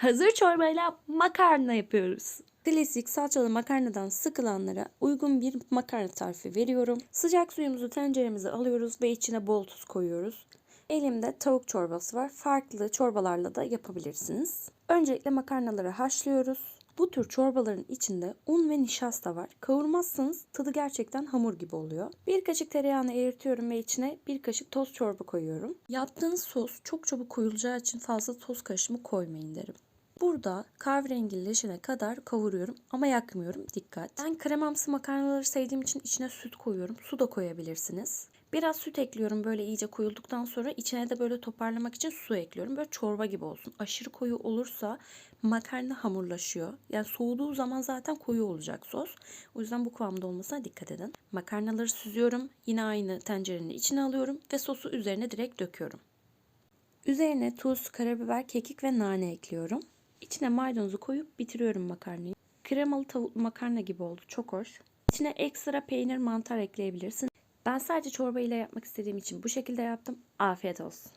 Hazır çorbayla makarna yapıyoruz. Klasik salçalı makarnadan sıkılanlara uygun bir makarna tarifi veriyorum. Sıcak suyumuzu tenceremize alıyoruz ve içine bol tuz koyuyoruz. Elimde tavuk çorbası var. Farklı çorbalarla da yapabilirsiniz. Öncelikle makarnaları haşlıyoruz. Bu tür çorbaların içinde un ve nişasta var. Kavurmazsanız tadı gerçekten hamur gibi oluyor. Bir kaşık tereyağını eritiyorum ve içine bir kaşık toz çorba koyuyorum. Yaptığınız sos çok çabuk koyulacağı için fazla toz karışımı koymayın derim. Burada kahverengileşene kadar kavuruyorum ama yakmıyorum. Dikkat. Ben kremamsı makarnaları sevdiğim için içine süt koyuyorum. Su da koyabilirsiniz. Biraz süt ekliyorum böyle iyice koyulduktan sonra içine de böyle toparlamak için su ekliyorum. Böyle çorba gibi olsun. Aşırı koyu olursa makarna hamurlaşıyor. Yani soğuduğu zaman zaten koyu olacak sos. O yüzden bu kıvamda olmasına dikkat edin. Makarnaları süzüyorum. Yine aynı tencerenin içine alıyorum ve sosu üzerine direkt döküyorum. Üzerine tuz, karabiber, kekik ve nane ekliyorum. İçine maydanozu koyup bitiriyorum makarnayı. Kremalı tavuklu makarna gibi oldu. Çok hoş. İçine ekstra peynir, mantar ekleyebilirsin. Ben sadece çorba ile yapmak istediğim için bu şekilde yaptım. Afiyet olsun.